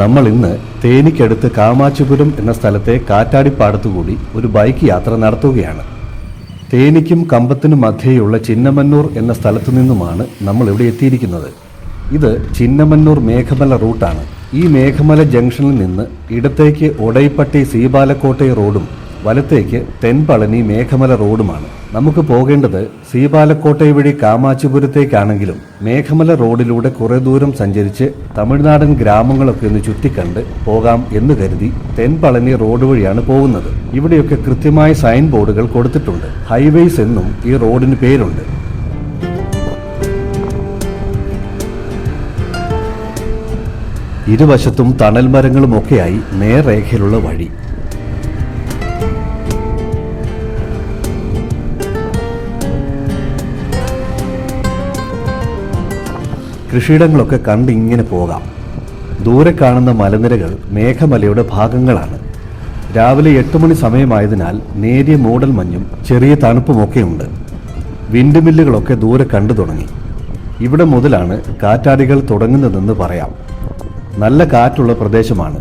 നമ്മൾ ഇന്ന് തേനിക്കടുത്ത് കാമാച്ചിപുരം എന്ന സ്ഥലത്തെ കാറ്റാടിപ്പാടത്തുകൂടി ഒരു ബൈക്ക് യാത്ര നടത്തുകയാണ്. തേനിക്കും കമ്പത്തിനും മധ്യേയുള്ള ചിന്നമന്നൂർ എന്ന സ്ഥലത്തു നിന്നുമാണ് നമ്മൾ ഇവിടെ എത്തിയിരിക്കുന്നത്. ഇത് ചിന്നമന്നൂർ മേഘമല റൂട്ടാണ്. ഈ മേഘമല ജംഗ്ഷനിൽ നിന്ന് ഇടത്തേക്ക് ഒടൈപ്പട്ടി സീബാലക്കോട്ടെ റോഡും വലത്തേക്ക് തെൻപളനി മേഘമല റോഡുമാണ്. നമുക്ക് പോകേണ്ടത് ശ്രീപാലക്കോട്ടെ വഴി കാമാച്ചിപുരത്തേക്കാണെങ്കിലും മേഘമല റോഡിലൂടെ കുറേ ദൂരം സഞ്ചരിച്ച് തമിഴ്നാടൻ ഗ്രാമങ്ങളൊക്കെ ഒന്ന് ചുറ്റിക്കണ്ട് പോകാം എന്ന് കരുതി തെൻപളനി റോഡ് വഴിയാണ് പോകുന്നത്. ഇവിടെയൊക്കെ കൃത്യമായ സൈൻ ബോർഡുകൾ കൊടുത്തിട്ടുണ്ട്. ഹൈവേസ് എന്നും ഈ റോഡിന് പേരുണ്ട്. ഇരുവശത്തും തണൽ മരങ്ങളുമൊക്കെയായി നേർരേഖയിലുള്ള വഴി. കൃഷിയിടങ്ങളൊക്കെ കണ്ട് ഇങ്ങനെ പോകാം. ദൂരെ കാണുന്ന മലനിരകൾ മേഘമലയുടെ ഭാഗങ്ങളാണ്. രാവിലെ എട്ട് മണി സമയമായതിനാൽ നേരിയ മൂടൽ മഞ്ഞും ചെറിയ തണുപ്പുമൊക്കെയുണ്ട് വിൻഡ് മില്ലുകളൊക്കെ ദൂരെ കണ്ടു തുടങ്ങി. ഇവിടെ മുതലാണ് കാറ്റാടികൾ തുടങ്ങുന്നതെന്ന് പറയാം. നല്ല കാറ്റുള്ള പ്രദേശമാണ്.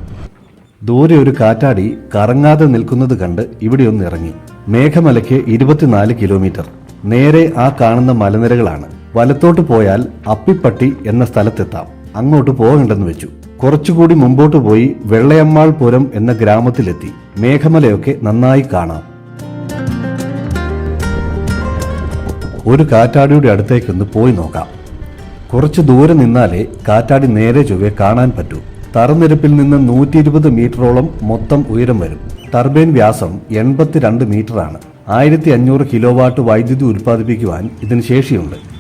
ദൂരെ ഒരു കാറ്റാടി കറങ്ങാതെ നിൽക്കുന്നത് കണ്ട് ഇവിടെ ഒന്ന് ഇറങ്ങി. മേഘമലയ്ക്ക് ഇരുപത്തിനാല് കിലോമീറ്റർ. നേരെ ആ കാണുന്ന മലനിരകളാണ്. വലത്തോട്ട് പോയാൽ അപ്പിപ്പട്ടി എന്ന സ്ഥലത്തെത്താം. അങ്ങോട്ട് പോകണ്ടെന്ന് വെച്ചു. കുറച്ചുകൂടി മുമ്പോട്ട് പോയി വെള്ളയമ്മാൾ പുരം എന്ന ഗ്രാമത്തിലെത്തി. മേഘമലയൊക്കെ നന്നായി കാണാം. ഒരു കാറ്റാടിയുടെ അടുത്തേക്കൊന്ന് പോയി നോക്കാം. കുറച്ച് ദൂരെ നിന്നാലേ കാറ്റാടി നേരെ ചൊവ്വെ കാണാൻ പറ്റൂ. തറനിരപ്പിൽ നിന്ന് നൂറ്റി ഇരുപത് മീറ്ററോളം മൊത്തം ഉയരം വരും. ടർബൈൻ വ്യാസം എൺപത്തിരണ്ട് മീറ്ററാണ്. ആയിരത്തി അഞ്ഞൂറ് കിലോ വാട്ട് വൈദ്യുതി ഉൽപ്പാദിപ്പിക്കുവാൻ ഇതിന് ശേഷിയുണ്ട്.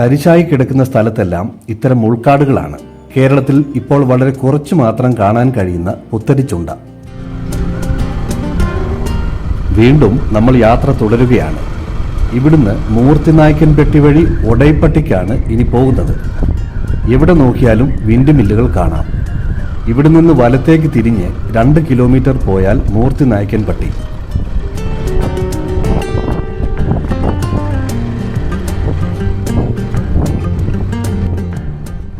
തരിശായി കിടക്കുന്ന സ്ഥലത്തെല്ലാം ഇത്തരം ഉൾക്കാടുകളാണ്. കേരളത്തിൽ ഇപ്പോൾ വളരെ കുറച്ചു മാത്രം കാണാൻ കഴിയുന്ന പുത്തരിച്ചുണ്ട വീണ്ടും നമ്മൾ യാത്ര തുടരുകയാണ്. ഇവിടുന്ന് മൂർത്തിനായ്ക്കൻ പെട്ടി വഴി ഒടൈപ്പട്ടിക്കാണ് ഇനി പോകുന്നത്. എവിടെ നോക്കിയാലും വിൻഡ് മില്ലുകൾ കാണാം. ഇവിടെ നിന്ന് വലത്തേക്ക് തിരിഞ്ഞ് രണ്ട് കിലോമീറ്റർ പോയാൽ മൂർത്തിനായ്ക്കൻ പട്ടി.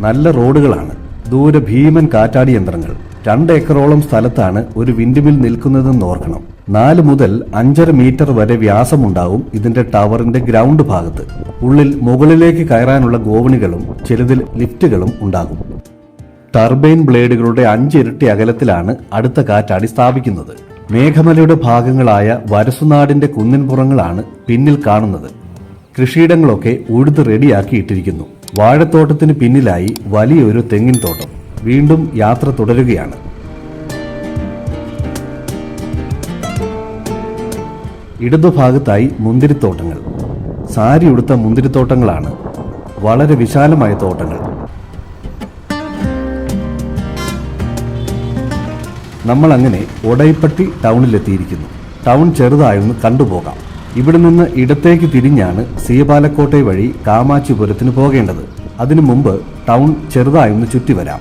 നല്ല റോഡുകളാണ്. ദൂരെ ഭീമൻ കാറ്റാടി യന്ത്രങ്ങൾ. രണ്ട് ഏക്കറോളം സ്ഥലത്താണ് ഒരു വിൻഡ് മിൽ നിൽക്കുന്നതെന്ന് ഓർക്കണം. നാല് മുതൽ അഞ്ചര മീറ്റർ വരെ വ്യാസമുണ്ടാവും ഇതിന്റെ ടവറിന്റെ ഗ്രൗണ്ട് ഭാഗത്ത്. ഉള്ളിൽ മുകളിലേക്ക് കയറാനുള്ള ഗോവണികളും ചിലതിൽ ലിഫ്റ്റുകളും ഉണ്ടാകും. ടർബൈൻ ബ്ലേഡുകളുടെ അഞ്ചിരട്ടി അകലത്തിലാണ് അടുത്ത കാറ്റാടി സ്ഥാപിക്കുന്നത്. മേഘമലയുടെ ഭാഗങ്ങളായ വരസുനാടിന്റെ കുന്നിൻപുറങ്ങളാണ് പിന്നിൽ കാണുന്നത്. കൃഷിയിടങ്ങളൊക്കെ ഉഴുത് റെഡിയാക്കി ഇട്ടിരിക്കുന്നു വാഴത്തോട്ടത്തിന് പിന്നിലായി വലിയൊരു തെങ്ങിൻ തോട്ടം. വീണ്ടും യാത്ര തുടരുകയാണ്. ഇടതുഭാഗത്തായി മുന്തിരിത്തോട്ടങ്ങൾ. സാരി ഉടുത്ത മുന്തിരിത്തോട്ടങ്ങളാണ്. വളരെ വിശാലമായ തോട്ടങ്ങൾ. നമ്മൾ അങ്ങനെ ഒടൈപ്പട്ടി ടൗണിലെത്തിയിരിക്കുന്നു. ടൗൺ ചെറുതായൊന്ന് കണ്ടുപോകാം. ഇവിടെ നിന്ന് ഇടത്തേക്ക് തിരിഞ്ഞാണ് സീപാലക്കോട്ടെ വഴി കാമാച്ചിപുരത്തിന് പോകേണ്ടത്. അതിനു മുമ്പ് ടൗൺ ചെറുതായൊന്ന് ചുറ്റി വരാം.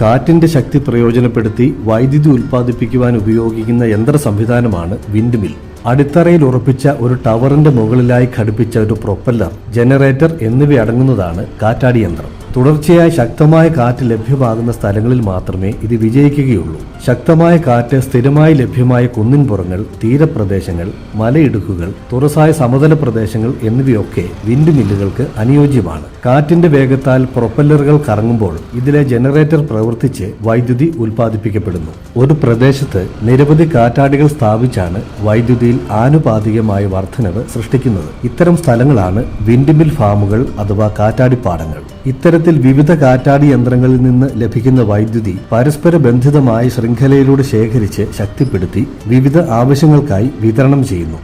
കാറ്റിന്റെ ശക്തി പ്രയോജനപ്പെടുത്തി വൈദ്യുതി ഉൽപ്പാദിപ്പിക്കുവാൻ ഉപയോഗിക്കുന്ന യന്ത്ര സംവിധാനമാണ് വിൻഡ് മിൽ അടിത്തറയിൽ ഉറപ്പിച്ച ഒരു ടവറിന്റെ മുകളിലായി ഘടിപ്പിച്ച ഒരു പ്രൊപ്പല്ലർ ജനറേറ്റർ എന്നിവയടങ്ങുന്നതാണ് കാറ്റാടി യന്ത്രം. തുടർച്ചയായി ശക്തമായ കാറ്റ് ലഭ്യമാകുന്ന സ്ഥലങ്ങളിൽ മാത്രമേ ഇത് വിജയിക്കുകയുള്ളൂ. ശക്തമായ കാറ്റ് സ്ഥിരമായി ലഭ്യമായ കുന്നിൻ പുറങ്ങൾ തീരപ്രദേശങ്ങൾ മലയിടുക്കുകൾ തുറസായ സമതല പ്രദേശങ്ങൾ എന്നിവയൊക്കെ വിൻഡ് മില്ലുകൾക്ക് അനുയോജ്യമാണ്. കാറ്റിന്റെ വേഗത്താൽ പ്രൊപ്പല്ലറുകൾ കറങ്ങുമ്പോൾ ഇതിലെ ജനറേറ്റർ പ്രവർത്തിച്ച് വൈദ്യുതി ഉൽപ്പാദിപ്പിക്കപ്പെടുന്നു. ഒരു പ്രദേശത്ത് നിരവധി കാറ്റാടികൾ സ്ഥാപിച്ചാണ് വൈദ്യുതിയിൽ ആനുപാതികമായ വർധനവ് സൃഷ്ടിക്കുന്നത്. ഇത്തരം സ്ഥലങ്ങളാണ് വിൻഡ് മിൽ ഫാമുകൾ അഥവാ കാറ്റാടിപ്പാടങ്ങൾ. ഇത്തരത്തിൽ വിവിധ കാറ്റാടി യന്ത്രങ്ങളിൽ നിന്ന് ലഭിക്കുന്ന വൈദ്യുതി പരസ്പര ബന്ധിതമായ ശൃംഖലയിലൂടെ ശേഖരിച്ച് ശക്തിപ്പെടുത്തി വിവിധ ആവശ്യങ്ങൾക്കായി വിതരണം ചെയ്യുന്നു.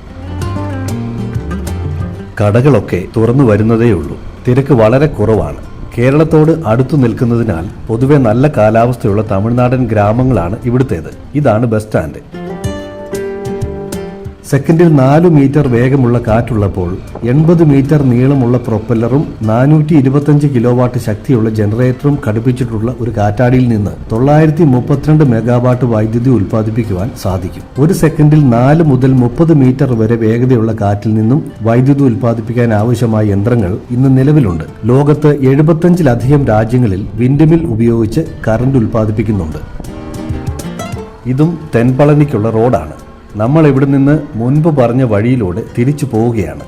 കടകളൊക്കെ തുറന്നു വരുന്നതേയുള്ളൂ. തിരക്ക് വളരെ കുറവാണ്. കേരളത്തോട് അടുത്തു നിൽക്കുന്നതിനാൽ പൊതുവെ നല്ല കാലാവസ്ഥയുള്ള തമിഴ്നാടൻ ഗ്രാമങ്ങളാണ് ഇവിടുത്തേത്. ഇതാണ് ബസ് സ്റ്റാൻഡ്. സെക്കൻഡിൽ നാല് മീറ്റർ വേഗമുള്ള കാറ്റുള്ളപ്പോൾ എൺപത് മീറ്റർ നീളമുള്ള പ്രൊപ്പല്ലറും നാനൂറ്റി ഇരുപത്തഞ്ച് കിലോ വാട്ട് ശക്തിയുള്ള ജനറേറ്ററും ഘടിപ്പിച്ചിട്ടുള്ള ഒരു കാറ്റാടിയിൽ നിന്ന് തൊള്ളായിരത്തി മുപ്പത്തിരണ്ട് മെഗാവാട്ട് വൈദ്യുതി ഉൽപ്പാദിപ്പിക്കുവാൻ സാധിക്കും. ഒരു സെക്കൻഡിൽ നാല് മുതൽ മുപ്പത് മീറ്റർ വരെ വേഗതയുള്ള കാറ്റിൽ നിന്നും വൈദ്യുതി ഉൽപ്പാദിപ്പിക്കാൻ ആവശ്യമായ യന്ത്രങ്ങൾ ഇന്ന് നിലവിലുണ്ട്. ലോകത്ത് എഴുപത്തഞ്ചിലധികം രാജ്യങ്ങളിൽ വിൻഡ്മിൽ ഉപയോഗിച്ച് കറണ്ട് ഉൽപ്പാദിപ്പിക്കുന്നുണ്ട്. ഇതും തെൻപളനിക്കുള്ള റോഡാണ്. നമ്മൾ ഇവിടെ നിന്ന് മുൻപ് പറഞ്ഞ വഴിയിലൂടെ തിരിച്ചു പോവുകയാണ്.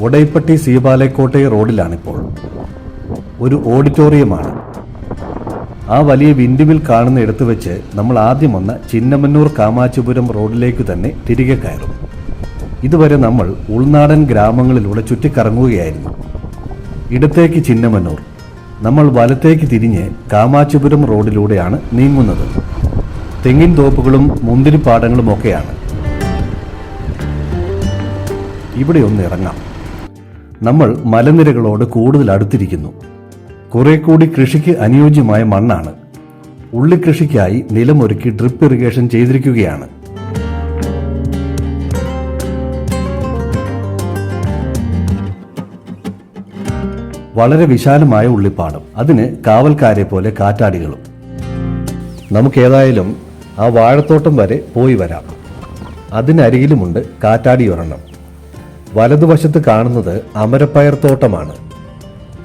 ഒടൈപ്പട്ടി സീപാലക്കോട്ടെ റോഡിലാണിപ്പോൾ. ഒരു ഓഡിറ്റോറിയമാണ്. ആ വലിയ വിൻഡുമിൽ കാണുന്ന ഇടത്ത് വെച്ച് നമ്മൾ ആദ്യം വന്ന ചിന്നമന്നൂർ കാമാച്ചിപുരം റോഡിലേക്ക് തന്നെ തിരികെ കയറും. ഇതുവരെ നമ്മൾ ഉൾനാടൻ ഗ്രാമങ്ങളിലൂടെ ചുറ്റിക്കറങ്ങുകയായിരുന്നു. ഇടത്തേക്ക് ചിന്നമന്നൂർ നമ്മൾ വലത്തേക്ക് തിരിഞ്ഞ് കാമാച്ചിപുരം റോഡിലൂടെയാണ് നീങ്ങുന്നത്. തെങ്ങിൻ തോപ്പുകളും മുന്തിരിപ്പാടങ്ങളും ഒക്കെയാണ്. ഇവിടെ ഒന്ന് ഇറങ്ങാം. നമ്മൾ മലനിരകളോട് കൂടുതൽ അടുത്തിരിക്കുന്നു. കുറെ കൂടി കൃഷിക്ക് അനുയോജ്യമായ മണ്ണാണ്. ഉള്ളിക്കൃഷിക്കായി നിലമൊരുക്കി ഡ്രിപ്പ് ഇറിഗേഷൻ ചെയ്തിരിക്കുകയാണ്. വളരെ വിശാലമായ ഉള്ളിപ്പാടം അതിന് കാവൽക്കാരെ പോലെ കാറ്റാടികളും. നമുക്കേതായാലും ആ വാഴത്തോട്ടം വരെ പോയി വരാം. അതിനരികിലുമുണ്ട് കാറ്റാടി ഒരെണ്ണം വലതുവശത്ത് കാണുന്നത് അമരപ്പയർ തോട്ടമാണ്.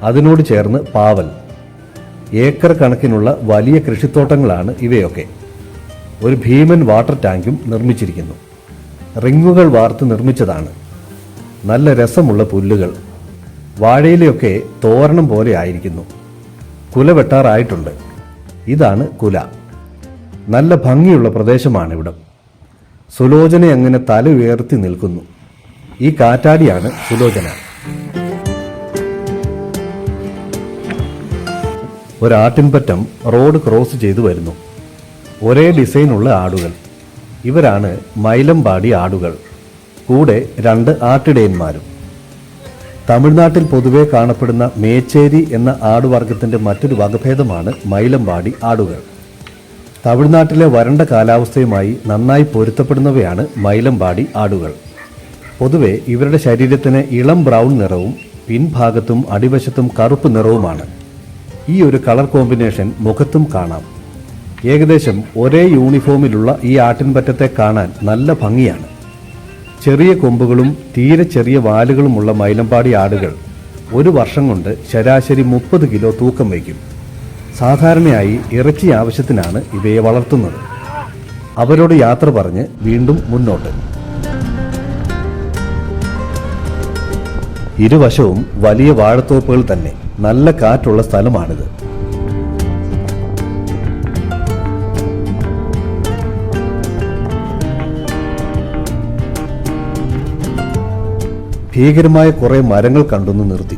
അതിനോട് ചേർന്ന് പാവൽ. ഏക്കർ കണക്കിനുള്ള വലിയ കൃഷിത്തോട്ടങ്ങളാണ് ഇവയൊക്കെ. ഒരു ഭീമൻ വാട്ടർ ടാങ്കും നിർമ്മിച്ചിരിക്കുന്നു. റിങ്ങുകൾ വാർത്ത് നിർമ്മിച്ചതാണ്. നല്ല രസമുള്ള പുല്ലുകൾ. വാഴയിലെയൊക്കെ തോരണം പോലെ ആയിരിക്കുന്നു. കുല വെട്ടാറായിട്ടുണ്ട്. ഇതാണ് കുല. നല്ല ഭംഗിയുള്ള പ്രദേശമാണ് ഇവിടം സുലോചന അങ്ങനെ തല ഉയർത്തി നിൽക്കുന്നു? ഈ കാറ്റാടിയാണ് സുലോചന. ഒരാട്ടിൻപറ്റം റോഡ് ക്രോസ് ചെയ്തു വരുന്നു. ഒരേ ഡിസൈനുള്ള ആടുകൾ. ഇവരാണ് മൈലമ്പാടി ആടുകൾ. കൂടെ രണ്ട് ആട്ടിടയന്മാരും. തമിഴ്നാട്ടിൽ പൊതുവെ കാണപ്പെടുന്ന മേച്ചേരി എന്ന ആടുവർഗത്തിന്റെ മറ്റൊരു വകഭേദമാണ് മൈലമ്പാടി ആടുകൾ. തമിഴ്നാട്ടിലെ വരണ്ട കാലാവസ്ഥയുമായി നന്നായി പൊരുത്തപ്പെടുന്നവയാണ് മൈലമ്പാടി ആടുകൾ. പൊതുവെ ഇവരുടെ ശരീരത്തിന് ഇളം ബ്രൗൺ നിറവും പിൻഭാഗത്തും അടിവശത്തും കറുപ്പ് നിറവുമാണ്. ഈ ഒരു കളർ കോമ്പിനേഷൻ മുഖത്തും കാണാം. ഏകദേശം ഒരേ യൂണിഫോമിലുള്ള ഈ ആട്ടിൻപറ്റത്തെ കാണാൻ നല്ല ഭംഗിയാണ്. ചെറിയ കൊമ്പുകളും തീരെ ചെറിയ വാലുകളുമുള്ള മൈലമ്പാടി ആടുകൾ ഒരു വർഷം കൊണ്ട് ശരാശരി മുപ്പത് കിലോ തൂക്കം വയ്ക്കും. സാധാരണയായി ഇറച്ചി ആവശ്യത്തിനാണ് ഇവയെ വളർത്തുന്നത്. അവരോട് യാത്ര പറഞ്ഞ് വീണ്ടും മുന്നോട്ട്. ഇരുവശവും വലിയ വാഴത്തോപ്പുകൾ തന്നെ. നല്ല കാറ്റുള്ള സ്ഥലമാണിത്. ഭീകരമായ കുറെ മരങ്ങൾ കണ്ടുന്ന് നിർത്തി.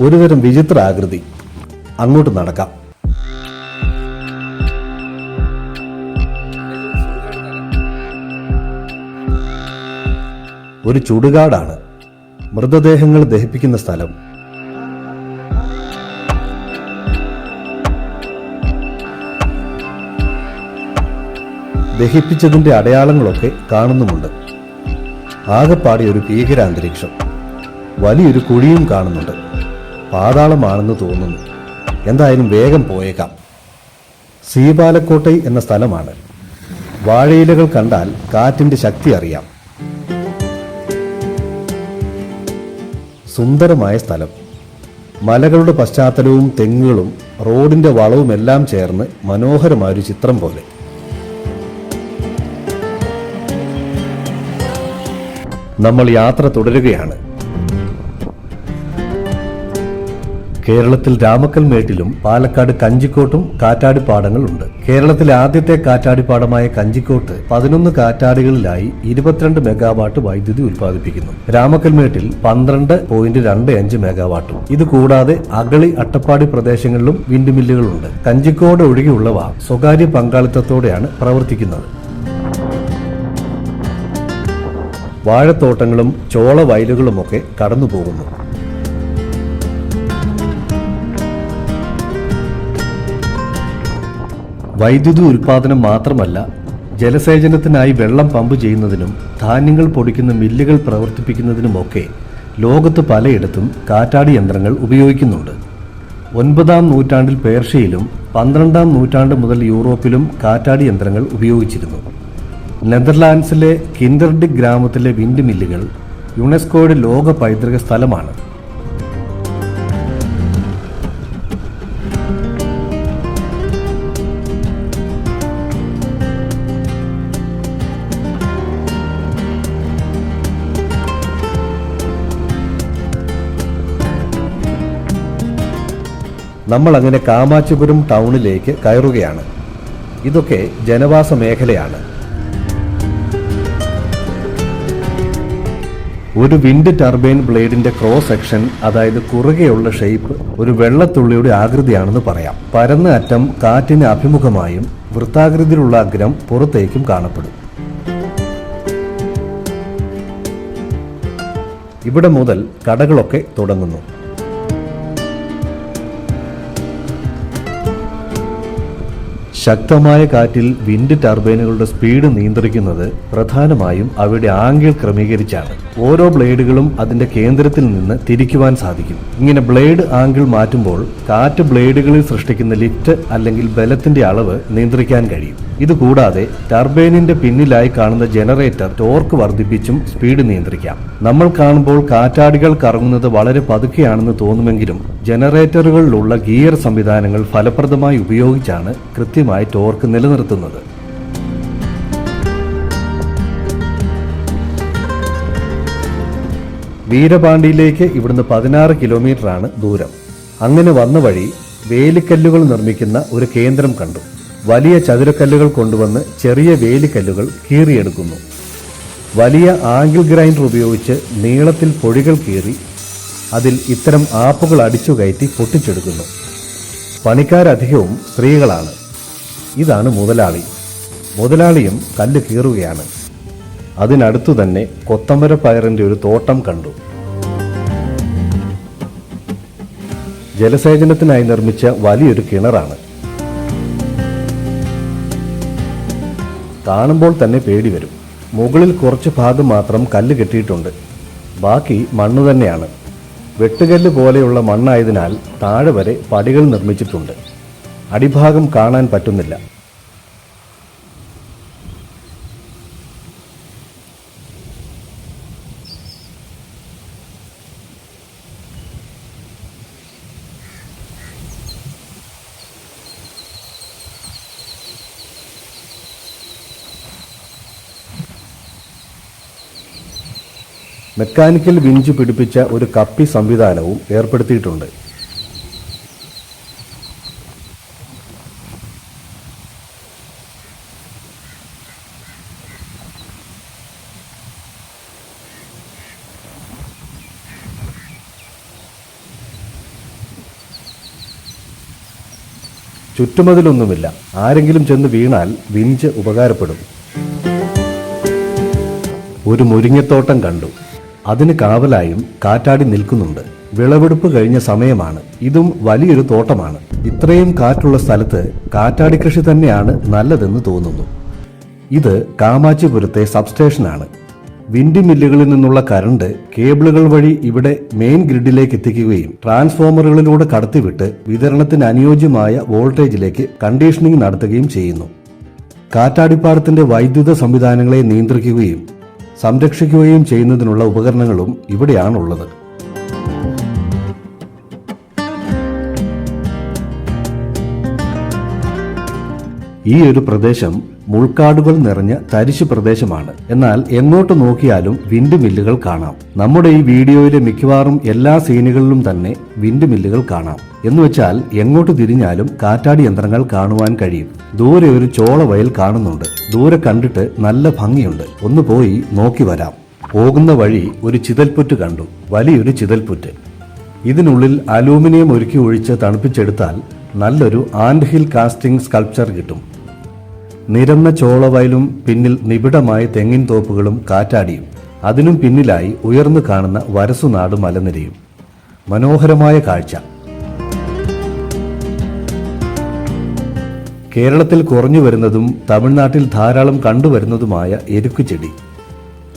ഒരുതരം വിചിത്ര ആകൃതി അങ്ങോട്ട് നടക്കാം. ഒരു ചുടുകാടാണ്. മൃതദേഹങ്ങൾ ദഹിപ്പിക്കുന്ന സ്ഥലം. ദഹിപ്പിച്ചതിന്റെ അടയാളങ്ങളൊക്കെ കാണുന്നുമുണ്ട്. ആകെപ്പാടെ ഒരു ഭീകരാന്തരീക്ഷം. വലിയൊരു കുഴിയും കാണുന്നുണ്ട്. പാതാളമാണെന്ന് തോന്നുന്നു. എന്തായാലും വേഗം പോയേക്കാം. ശ്രീപാലക്കോട്ടൈ എന്ന സ്ഥലമാണ്. വാഴയിലകൾ കണ്ടാൽ കാറ്റിന്റെ ശക്തി അറിയാം. സുന്ദരമായ സ്ഥലം. മലകളുടെ പശ്ചാത്തലവും തെങ്ങുകളും റോഡിന്റെ വളവുമെല്ലാം ചേർന്ന് മനോഹരമായൊരു ചിത്രം പോലെ. നമ്മൾ യാത്ര തുടരുകയാണ്. കേരളത്തിൽ രാമക്കൽമേട്ടിലും പാലക്കാട് കഞ്ചിക്കോട്ടും കാറ്റാടിപ്പാടങ്ങളുണ്ട് കേരളത്തിലെ ആദ്യത്തെ കാറ്റാടിപ്പാടമായ കഞ്ചിക്കോട്ട് പതിനൊന്ന് കാറ്റാടികളിലായി ഇരുപത്തിരണ്ട് മെഗാവാട്ട് വൈദ്യുതി ഉൽപ്പാദിപ്പിക്കുന്നു. രാമക്കൽമേട്ടിൽ പന്ത്രണ്ട് പോയിന്റ് രണ്ട് അഞ്ച് മെഗാവാട്ടും. ഇത് കൂടാതെ അഗളി അട്ടപ്പാടി പ്രദേശങ്ങളിലും വിൻഡ് മില്ലുകളുണ്ട് കഞ്ചിക്കോട് ഒഴികെയുള്ളവ സ്വകാര്യ പങ്കാളിത്തത്തോടെയാണ് പ്രവർത്തിക്കുന്നത്. വാഴത്തോട്ടങ്ങളും ചോള വയലുകളുമൊക്കെ കടന്നു പോകുന്നു വൈദ്യുതി ഉൽപാദനം മാത്രമല്ല ജലസേചനത്തിനായി വെള്ളം പമ്പ് ചെയ്യുന്നതിനും ധാന്യങ്ങൾ പൊടിക്കുന്ന മില്ലുകൾ പ്രവർത്തിപ്പിക്കുന്നതിനുമൊക്കെ ലോകത്ത് പലയിടത്തും കാറ്റാടി യന്ത്രങ്ങൾ ഉപയോഗിക്കുന്നുണ്ട്. ഒൻപതാം നൂറ്റാണ്ടിൽ പേർഷ്യയിലും പന്ത്രണ്ടാം നൂറ്റാണ്ട് മുതൽ യൂറോപ്പിലും കാറ്റാടി യന്ത്രങ്ങൾ ഉപയോഗിച്ചിരുന്നു. നെതർലാൻഡ്സിലെ കിൻഡർഡിക് ഗ്രാമത്തിലെ വിൻഡ് മില്ലുകൾ യുനെസ്കോയുടെ ലോക പൈതൃക സ്ഥലമാണ്. നമ്മൾ അങ്ങനെ കാമാച്ചിപുരം ടൗണിലേക്ക് കയറുകയാണ്. ഇതൊക്കെ ജനവാസ മേഖലയാണ്. ഒരു വിൻഡ് ടർബൈൻ ബ്ലേഡിന്റെ ക്രോസ് സെക്ഷൻ അതായത് കുറുകെയുള്ള ഷേപ്പ് ഒരു വെള്ളത്തുള്ളിയുടെ ആകൃതിയാണെന്ന് പറയാം. പരന്ന അറ്റം കാറ്റിന് അഭിമുഖമായും വൃത്താകൃതിയിലുള്ള അഗ്രം പുറത്തേക്കും കാണപ്പെടും. ഇവിടെ മുതൽ കടകളൊക്കെ തുടങ്ങുന്നു. ശക്തമായ കാറ്റിൽ വിൻഡ് ടർബൈനുകളുടെ സ്പീഡ് നിയന്ത്രിക്കുന്നത് പ്രധാനമായും അവയുടെ ആംഗിൾ ക്രമീകരിച്ചാണ്. ഓരോ ബ്ലേഡുകളും അതിന്റെ കേന്ദ്രത്തിൽ നിന്ന് തിരിക്കുവാൻ സാധിക്കും. ഇങ്ങനെ ബ്ലേഡ് ആംഗിൾ മാറ്റുമ്പോൾ കാറ്റ് ബ്ലേഡുകളിൽ സൃഷ്ടിക്കുന്ന ലിഫ്റ്റ് അല്ലെങ്കിൽ ബലത്തിന്റെ അളവ് നിയന്ത്രിക്കാൻ കഴിയും. ഇതുകൂടാതെ ടർബൈനിന്റെ പിന്നിലായി കാണുന്ന ജനറേറ്റർ ടോർക്ക് വർദ്ധിപ്പിച്ചും സ്പീഡ് നിയന്ത്രിക്കാം. നമ്മൾ കാണുമ്പോൾ കാറ്റാടികൾ കറങ്ങുന്നത് വളരെ പതുക്കെയാണെന്ന് തോന്നുമെങ്കിലും ജനറേറ്ററുകളിലുള്ള ഗിയർ സംവിധാനങ്ങൾ ഫലപ്രദമായി ഉപയോഗിച്ചാണ് കൃത്യമായി ടോർക്ക് നിലനിർത്തുന്നത്. വീരപാണ്ടിയിലേക്ക് ഇവിടുന്ന് പതിനാറ് കിലോമീറ്ററാണ് ദൂരം. അങ്ങനെ വന്ന വഴി വേലിക്കല്ലുകൾ നിർമ്മിക്കുന്ന ഒരു കേന്ദ്രം കണ്ടു. വലിയ ചതുരക്കല്ലുകൾ കൊണ്ടുവന്ന് ചെറിയ വേലിക്കല്ലുകൾ കീറിയെടുക്കുന്നു. വലിയ ആംഗിൾ ഗ്രൈൻഡർ ഉപയോഗിച്ച് നീളത്തിൽ പൊടികൾ കീറി അതിൽ ഇത്തരം ആപ്പുകൾ അടിച്ചു കയറ്റി പൊട്ടിച്ചെടുക്കുന്നു. പണിക്കാരധികവും സ്ത്രീകളാണ്. ഇതാണ് മുതലാളി. മുതലാളിയും കല്ല് കീറുകയാണ്. അതിനടുത്തു തന്നെ കൊത്തമ്പര പയറിന്റെ ഒരു തോട്ടം കണ്ടു. ജലസേചനത്തിനായി നിർമ്മിച്ച വലിയൊരു കിണറാണ്. കാണുമ്പോൾ തന്നെ പേടി വരും. മുകളിൽ കുറച്ച് ഭാഗം മാത്രം കല്ല് കെട്ടിയിട്ടുണ്ട്. ബാക്കി മണ്ണ് തന്നെയാണ്. വെട്ടുകല്ല് പോലെയുള്ള മണ്ണായതിനാൽ താഴെ വരെ പടികൾ നിർമ്മിച്ചിട്ടുണ്ട്. അടിഭാഗം കാണാൻ പറ്റുന്നില്ല. മെക്കാനിക്കൽ വിഞ്ച് പിടിപ്പിച്ച ഒരു കപ്പി സംവിധാനവും ഏർപ്പെടുത്തിയിട്ടുണ്ട്. ചുറ്റുമതിലൊന്നുമില്ല. ആരെങ്കിലും ചെന്ന് വീണാൽ വിഞ്ച് ഉപകാരപ്പെടും. ഒരു മുരിങ്ങത്തോട്ടം കണ്ടു. അതിന് കാവലായും കാറ്റാടി നിൽക്കുന്നുണ്ട്. വിളവെടുപ്പ് കഴിഞ്ഞ സമയമാണ്. ഇതും വലിയൊരു തോട്ടമാണ്. ഇത്രയും കാറ്റുള്ള സ്ഥലത്ത് കാറ്റാടി കൃഷി തന്നെയാണ് നല്ലതെന്ന് തോന്നുന്നു. ഇത് കാമാച്ചിപുരത്തെ സബ്സ്റ്റേഷനാണ്. വിൻഡ് മില്ലുകളിൽ നിന്നുള്ള കറണ്ട് കേബിളുകൾ വഴി ഇവിടെ മെയിൻ ഗ്രിഡിലേക്ക് എത്തിക്കുകയും ട്രാൻസ്ഫോമറുകളിലൂടെ കടത്തിവിട്ട് വിതരണത്തിന് അനുയോജ്യമായ വോൾട്ടേജിലേക്ക് കണ്ടീഷനിംഗ് നടത്തുകയും ചെയ്യുന്നു. കാറ്റാടിപ്പാടത്തിന്റെ വൈദ്യുത സംവിധാനങ്ങളെ നിയന്ത്രിക്കുകയും സംരക്ഷിക്കുകയും ചെയ്യുന്നതിനുള്ള ഉപകരണങ്ങളും ഇവിടെയാണുള്ളത്. ഈ ഒരു പ്രദേശം മുൾക്കാടുകൾ നിറഞ്ഞ തരിശു പ്രദേശമാണ്. എന്നാൽ എങ്ങോട്ട് നോക്കിയാലും വിൻഡ് മില്ലുകൾ കാണാം. നമ്മുടെ ഈ വീഡിയോയിലെ മിക്കവാറും എല്ലാ സീനുകളിലും തന്നെ വിൻഡ് മില്ലുകൾ കാണാം. എന്നുവെച്ചാൽ എങ്ങോട്ട് തിരിഞ്ഞാലും കാറ്റാടി യന്ത്രങ്ങൾ കാണുവാൻ കഴിയും. ദൂരെ ഒരു ചോള വയൽ കാണുന്നുണ്ട്. ദൂരെ കണ്ടിട്ട് നല്ല ഭംഗിയുണ്ട്. ഒന്ന് പോയി നോക്കി വരാം. പോകുന്ന വഴി ഒരു ചിതൽപുറ്റ് കണ്ടു. വലിയൊരു ചിതൽപുറ്റ്. ഇതിനുള്ളിൽ അലൂമിനിയം ഒരുക്കി ഒഴിച്ച് തണുപ്പിച്ചെടുത്താൽ നല്ലൊരു ആൻഡ് ഹിൽ കാസ്റ്റിംഗ് സ്കൾപ്ചർ കിട്ടും. നിരന്ന ചോളവയലും പിന്നിൽ നിബിഡമായ തെങ്ങിൻ തോപ്പുകളും കാറ്റാടിയും. അതിനും പിന്നിലായി ഉയർന്നു കാണുന്ന വരസുനാട് മലനിരയും. മനോഹരമായ കാഴ്ച. കേരളത്തിൽ കുറഞ്ഞു വരുന്നതും തമിഴ്നാട്ടിൽ ധാരാളം കണ്ടുവരുന്നതുമായ എരുക്കുചെടി.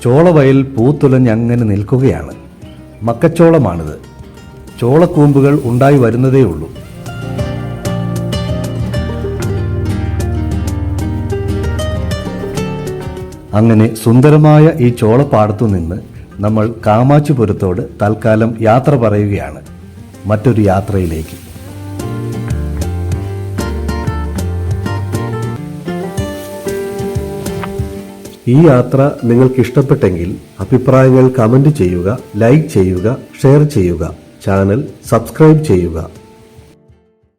ചോളവയൽ പൂത്തുലഞ്ഞങ്ങനെ നിൽക്കുകയാണ്. മക്കച്ചോളമാണിത്. ചോളക്കൂമ്പുകൾ ഉണ്ടായി വരുന്നതേയുള്ളൂ. അങ്ങനെ സുന്ദരമായ ഈ ചോളപ്പാടത്തു നിന്ന് നമ്മൾ കാമാച്ചിപുരത്തോട് തൽക്കാലം യാത്ര പറയുകയാണ്. മറ്റൊരു യാത്രയിലേക്ക്. ഈ യാത്ര നിങ്ങൾക്ക് ഇഷ്ടപ്പെട്ടെങ്കിൽ അഭിപ്രായങ്ങൾ കമന്റ് ചെയ്യുക ലൈക്ക് ചെയ്യുക ഷെയർ ചെയ്യുക ചാനൽ സബ്സ്ക്രൈബ് ചെയ്യുക.